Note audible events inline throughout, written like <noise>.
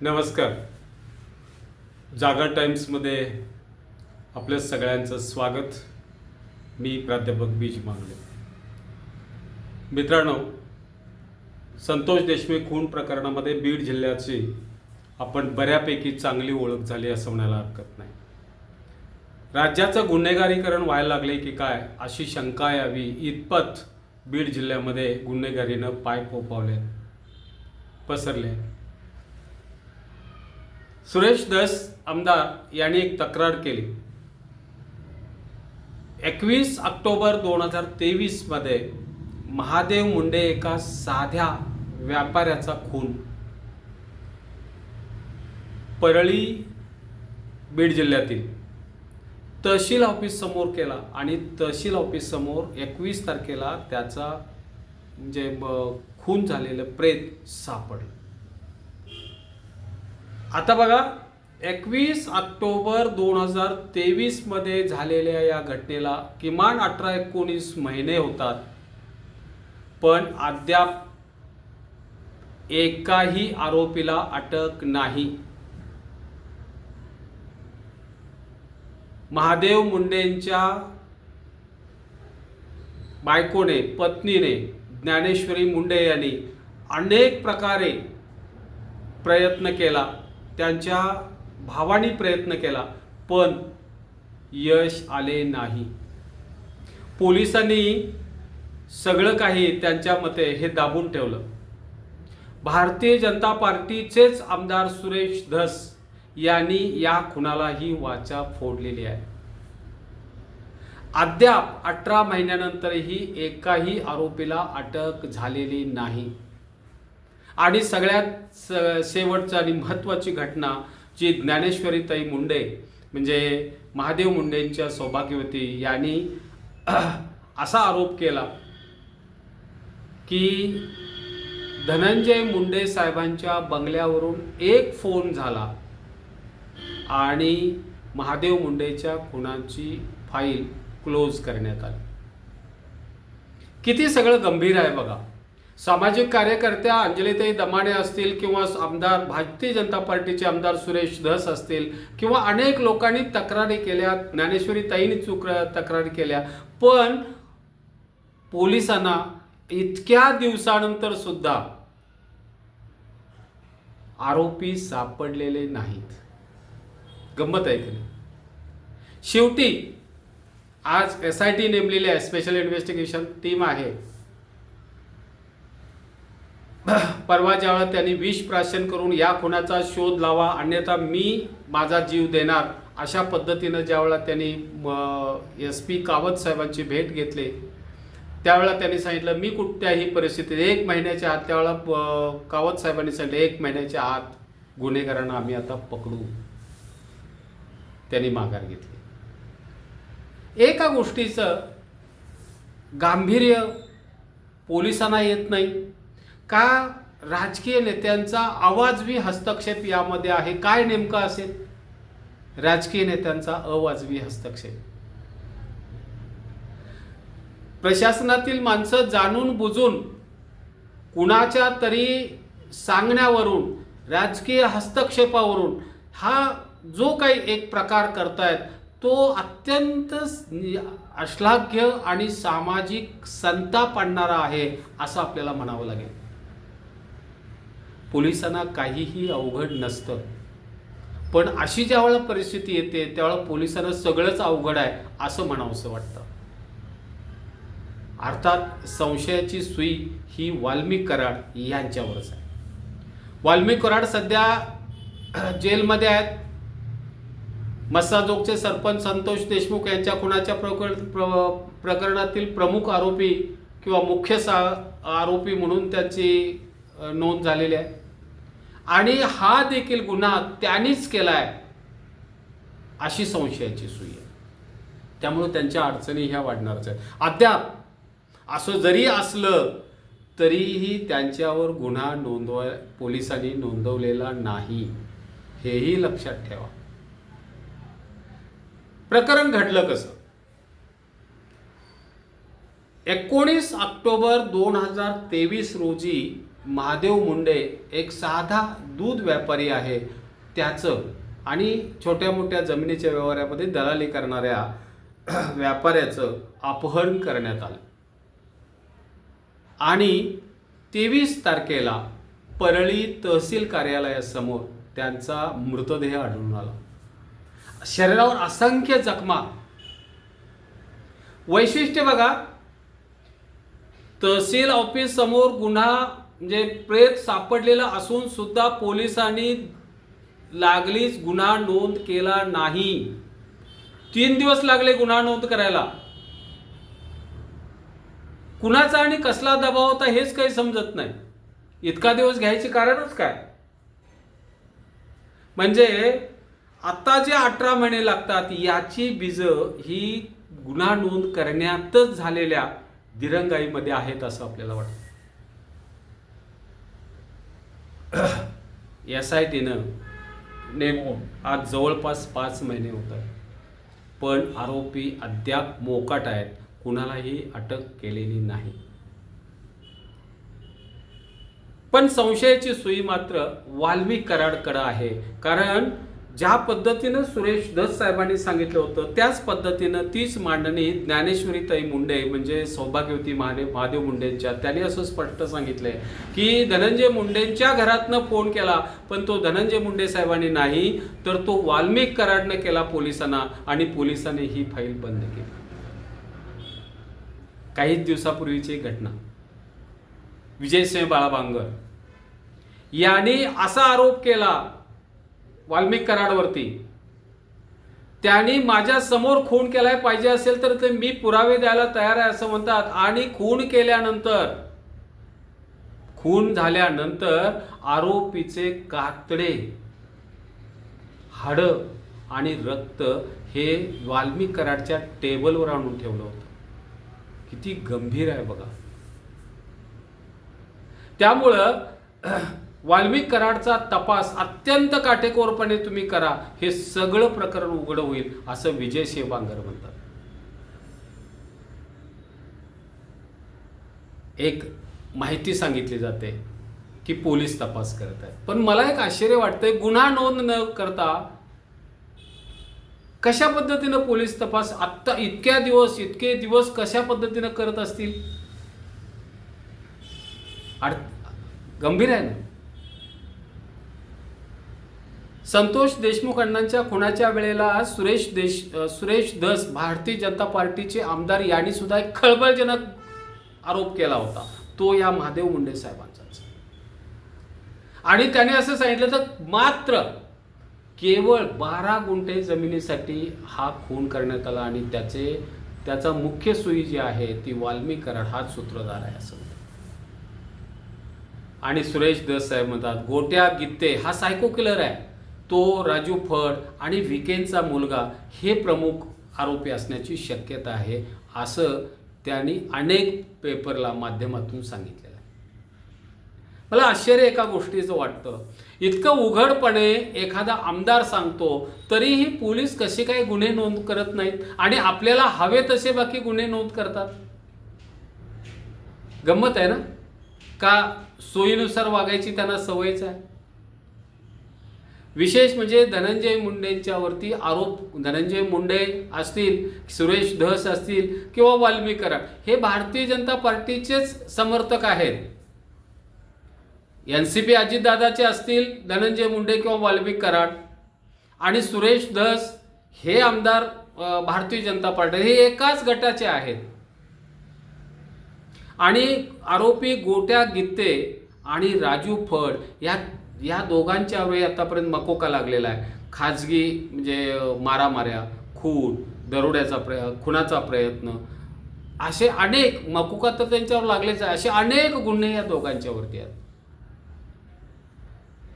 नमस्कार. जागा टाइम्समध्ये आपल्या सगळ्यांचं स्वागत. मी प्राध्यापक बीज मांगले. मित्रांनो संतोष देशमुख खून प्रकरणामध्ये बीड जिल्ह्याची आपण बऱ्यापैकी चांगली ओळख झाली असं म्हणायला हरकत नाही. राज्याचं गुन्हेगारीकरण व्हायला लागले की काय अशी शंका यावी इतपत बीड जिल्ह्यामध्ये गुन्हेगारीनं पाय पोपावले पसरले. सुरेश दस आमदार यांनी एक तक्रार केली. एकवीस ऑक्टोबर दोन हजार तेवीसमध्ये महादेव मुंडे एका साध्या व्यापाऱ्याचा खून. परळी बीड जिल्ह्यातील. तहसील ऑफिस समोर केला आणि तहसील ऑफिस समोर एकवीस तारखेला त्याचा म्हणजे ब- खून झालेलं प्रेत सापडलं. आता बघा एकवीस ऑक्टोबर दोन हजार तेवीसमध्ये झालेल्या या घटनेला किमान अठरा एकोणीस महिने होतात. पण अद्याप एकाही आरोपीला अटक नाही. महादेव मुंडेंच्या बायकोने पत्नीने ज्ञानेश्वरी मुंडे यांनी अनेक प्रकारे प्रयत्न केला. त्यांच्या भावानी प्रयत्न केला पण यश आले नाही. पोलिसांनी सगळं काही त्यांच्या मते हे दाबून ठेवलं. भारतीय जनता पार्टीचेच आमदार सुरेश धस यांनी या खुनालाही वाचा फोडलेली आहे. अद्याप अठरा महिन्यानंतरही एकाही आरोपीला अटक झालेली नाही. आणि सगळ्यात स- शेवटची आणि महत्त्वाची घटना जी ज्ञानेश्वरीताई मुंडे म्हणजे महादेव मुंडेंच्या सौभाग्यवती यांनी <clears throat> असा आरोप केला की धनंजय मुंडे साहेबांच्या बंगल्यावरून एक फोन झाला आणि महादेव मुंडेच्या खुनाची फाईल क्लोज करण्यात आली. किती सगळं गंभीर आहे बघा. सामाजिक कार्यकर्त्या अंजलीताई दमाणे असतील किंवा आमदार भारतीय जनता पार्टीचे आमदार सुरेश धस असतील किंवा अनेक लोकांनी तक्रारी केल्या ज्ञानेश्वरी ताईंनी चूक तक्रारी केल्या पण पोलिसांना इतक्या दिवसानंतर सुद्धा आरोपी सापडलेले नाहीत. गंमत आहे की शेवटी आज एस आय टी नेमलेली आहे स्पेशल इन्व्हेस्टिगेशन टीम आहे. परवा ज्यावेळा त्यांनी विष प्राशन करून या खुनाचा शोध लावा अन्यथा मी माझा जीव देणार अशा पद्धतीनं ज्यावेळेला त्यांनी एस पी कावत साहेबांची भेट घेतली त्यावेळेला त्यांनी सांगितलं मी कुठल्याही परिस्थितीत एक महिन्याच्या आत त्यावेळेला कावत साहेबांनी सांगितलं एक महिन्याच्या आत गुन्हेगारांना आम्ही आता पकडू. त्यांनी माघार घेतली. एका गोष्टीचं गांभीर्य पोलिसांना येत नाही. का राजकीय नेत्यांचा अवाजवी हस्तक्षेप यामध्ये आहे? काय नेमकं असेल? राजकीय नेत्यांचा अवाजवी हस्तक्षेप. प्रशासनातील माणसं जाणून बुजून कुणाच्या तरी सांगण्यावरून राजकीय हस्तक्षेपावरून हा जो काही एक प्रकार करतायत तो अत्यंत अश्लाघ्य आणि सामाजिक संताप आणणारा आहे असं आपल्याला म्हणावं लागेल. पोलिसांना काहीही अवघड नसतं. पण अशी ज्यावेळेला परिस्थिती येते त्यावेळेला पोलिसांना सगळंच अवघड आहे असं म्हणावंसं वाटतं. अर्थात संशयाची सुई ही वाल्मिक कराड यांच्यावरच आहे. वाल्मिक कराड सध्या <clears throat> जेलमध्ये आहेत. मस्साजोगचे सरपंच संतोष देशमुख यांच्या खुनाच्या प्रकर प्र प्रकरणातील प्रमुख आरोपी किंवा मुख्य सा आरोपी म्हणून त्याची नोंद झालेली आहे. आणि हा देखील गुन्हा त्यांनीच केला आहे अशी संशयाची सुई आहे. त्यामुळं त्यांच्या अडचणी ह्या वाढणारच आहेत. अद्याप असं जरी असलं तरीही त्यांच्यावर गुन्हा नोंदवाय पोलिसांनी नोंदवलेला नाही हेही लक्षात ठेवा. प्रकरण घडलं कसं? एकोणीस ऑक्टोबर दोन हजार तेवीस रोजी महादेव मुंडे एक साधा दूध व्यापारी आहे. त्याचं आणि छोट्या मोठ्या जमिनीच्या व्यवहारामध्ये दलाली करणाऱ्या <clears throat> व्यापाऱ्याचं अपहरण करण्यात आलं. आणि तेवीस तारखेला परळी तहसील कार्यालयासमोर त्यांचा मृतदेह आढळून आला. शरीरावर असंख्य जखमा. वैशिष्ट्य बघा तहसील ऑफिस समोर गुन्हा म्हणजे प्रेत सापडलेला असून सुद्धा पोलिसांनी लागलीच गुन्हा नोंद केला नाही. तीन दिवस लागले गुन्हा नोंद करायला. कुणाचा आणि कसला दबाव होता हेच काही समजत नाही. इतका दिवस घ्यायचे कारणच काय? म्हणजे आता जे अठरा महिने लागतात याची बीज ही गुन्हा नोंद करण्यातच झालेल्या दिरंगाईमध्ये आहेत असं आपल्याला वाटतं. एस आय टीनं नेमून आज जवळपास पाच महिने होत आहेत पण आरोपी अद्याप मोकाट आहेत. कुणालाही अटक केलेली नाही. पण संशयाची सुई मात्र वाल्मिक कराडकडं आहे. कारण ज्या पद्धतीनं सुरेश दत्त साहेबांनी सांगितलं होतं त्याच पद्धतीनं तीच मांडणी ज्ञानेश्वरीताई मुंडे म्हणजे सौभाग्यवती महादेव महादेव मुंडेंच्या त्यांनी असं स्पष्ट सांगितलंय की धनंजय मुंडेंच्या घरातनं फोन केला पण तो धनंजय मुंडे साहेबांनी नाही तर तो वाल्मिक कराडनं केला पोलिसांना आणि पोलिसांनी ही फाईल बंद केली. काहीच दिवसापूर्वीची घटना. विजयसिंह बाळाबांगर. यांनी असा आरोप केला वाल्मिक कराडवरती. त्यांनी माझ्यासमोर खून केलाय पाहिजे असेल तर ते मी पुरावे द्यायला तयार आहे असं म्हणतात. आणि खून केल्यानंतर खून झाल्यानंतर आरोपीचे कातडे हाड आणि रक्त हे वाल्मिक कराडच्या टेबलवर आणून ठेवलं होतं. किती गंभीर आहे बघा. त्यामुळं वाल्मिक कराडचा तपास अत्यंत काटेकोरपणे तुम्ही करा. हे सगळं प्रकरण उघड होईल असं विजय शेबांगर म्हणतात. एक माहिती सांगितली जाते की पोलीस तपास करत आहेत. पण मला एक आश्चर्य वाटतंय गुन्हा नोंद न करता कशा पद्धतीनं पोलीस तपास आत्ता इतक्या दिवस इतके दिवस कशा पद्धतीनं करत असतील? गंभीर आहे ना? संतोष देशमुख अण्णांच्या खुनाच्या वेळेला सुरेश देश सुरेश दस भारतीय जनता पार्टीचे आमदार यांनी सुद्धा एक खळबळजनक आरोप केला होता. तो या महादेव मुंडे साहेबांचाच आणि त्याने असं सांगितलं तर मात्र केवळ बारा गुंठे जमिनीसाठी हा खून करण्यात आला आणि त्याचे त्याचा मुख्य सुई जी आहे ती वाल्मीकरण कराड हाच सूत्रधार आहे असं आणि सुरेश दस साहेब म्हणतात गोट्या गित्ते हा सायको किलर आहे. तो राजू फड आणि विकेनचा मुलगा हे प्रमुख आरोपी असण्याची शक्यता आहे असं त्यांनी अनेक पेपरला माध्यमातून सांगितलेलं आहे. मला आश्चर्य एका गोष्टीचं वाटतं. इतकं उघडपणे एखादा आमदार सांगतो तरीही पोलीस कसे काही गुन्हे नोंद करत नाहीत आणि आपल्याला हवे तसे बाकी गुन्हे नोंद करतात? गंमत आहे ना? का सोयीनुसार वागायची त्यांना सवयच आहे? विशेष म्हणजे धनंजय मुंडेंच्यावरती आरोप धनंजय मुंडे असतील सुरेश धस असतील किंवा वाल्मीकरण हे भारतीय जनता पार्टीचेच समर्थक आहेत. एन सी पी अजितदादाचे असतील धनंजय मुंडे किंवा वाल्मिक कराड आणि सुरेश धस हे आमदार भारतीय जनता पार्टी हे एकाच गटाचे आहेत. आणि आरोपी गोट्या गित्ते आणि राजू फड या या दोघांच्या वेळी आतापर्यंत मकोका लागलेला आहे. खाजगी म्हणजे मारामाऱ्या खून दरोड्याचा प्रय खुनाचा प्रयत्न असे अनेक मकोका तर त्यांच्यावर लागलेच आहे. असे अनेक गुन्हे या दोघांच्यावरती आहेत.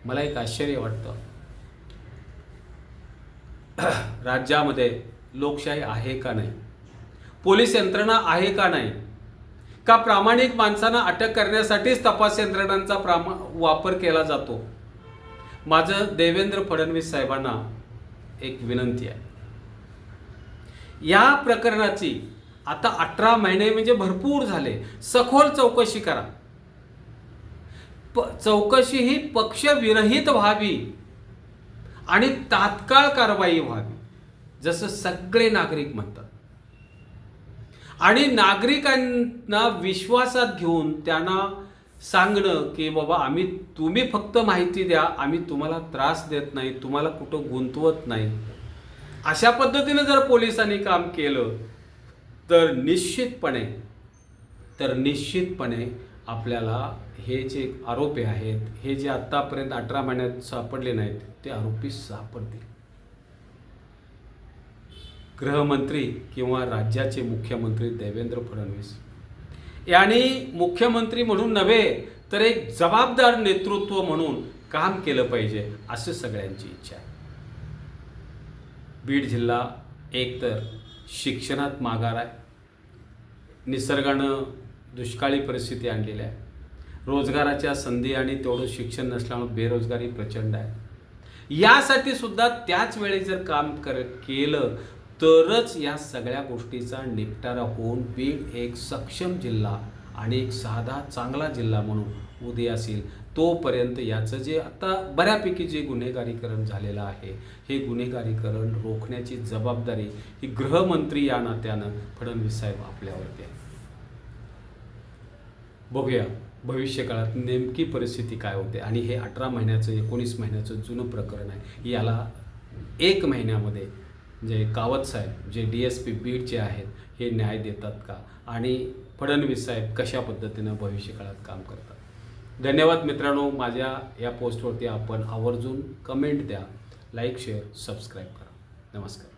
मला एक आश्चर्य वाटतं. <clears throat> राज्यामध्ये लोकशाही आहे का नाही? पोलीस यंत्रणा आहे का नाही? का प्रामाणिक माणसांना अटक करण्यासाठीच तपास यंत्रणांचा प्रामा वापर केला जातो? माझं देवेंद्र फडणवीस साहेबांना एक विनंती आहे. या प्रकरणाची आता अठरा महिने म्हणजे भरपूर झाले. सखोल चौकशी करा. प चौकशी ही पक्षविरहित व्हावी आणि तात्काळ कारवाई व्हावी जसं सगळे नागरिक म्हणतात. आणि नागरिकांना विश्वासात घेऊन त्यांना सांगणं की बाबा आम्ही तुम्ही फक्त माहिती द्या आम्ही तुम्हाला त्रास देत नाही तुम्हाला कुठं गुंतवत नाही. अशा पद्धतीनं जर पोलिसांनी काम केलं तर निश्चितपणे तर निश्चितपणे आपल्याला हे जे आरोपी आहेत हे जे आत्तापर्यंत अठरा महिन्यात सापडले नाहीत ते आरोपी सापडतील. गृहमंत्री किंवा राज्याचे मुख्यमंत्री देवेंद्र फडणवीस. यांनी मुख्यमंत्री म्हणून नव्हे तर एक जबाबदार नेतृत्व म्हणून काम केलं पाहिजे असं सगळ्यांची इच्छा आहे. बीड जिल्हा एकतर शिक्षणात माघार आहे. निसर्गानं दुष्काळी परिस्थिती आणलेली आहे. रोजगाराच्या संधी आणि तेवढं शिक्षण नसल्यामुळे बेरोजगारी प्रचंड आहे. यासाठी सुद्धा त्याच वेळी जर काम कर केलं तरच या सगळ्या गोष्टीचा निपटारा होऊन बीड एक सक्षम जिल्हा आणि एक साधा चांगला जिल्हा म्हणून उदय असेल. तोपर्यंत याचं जे आता बऱ्यापैकी जे गुन्हेगारीकरण झालेलं आहे हे गुन्हेगारीकरण रोखण्याची जबाबदारी ही गृहमंत्री या नात्यानं फडणवीस साहेब आपल्यावरती आहे. बघूया भविष्यकाळात नेमकी परिस्थिती काय होते आणि हे अठरा महिन्याचं एकोणीस महिन्याचं जुनं प्रकरण आहे. याला एक महिन्यामध्ये जे कावत साहेब जे डी एस पी बीडचे आहेत हे न्याय देतात का? आणि फडणवीस साहेब कशा पद्धतीनं भविष्यकाळात काम करतात? धन्यवाद मित्रांनो. माझ्या या पोस्टवरती आपण आवर्जून कमेंट द्या लाईक शेअर सबस्क्राईब करा. नमस्कार.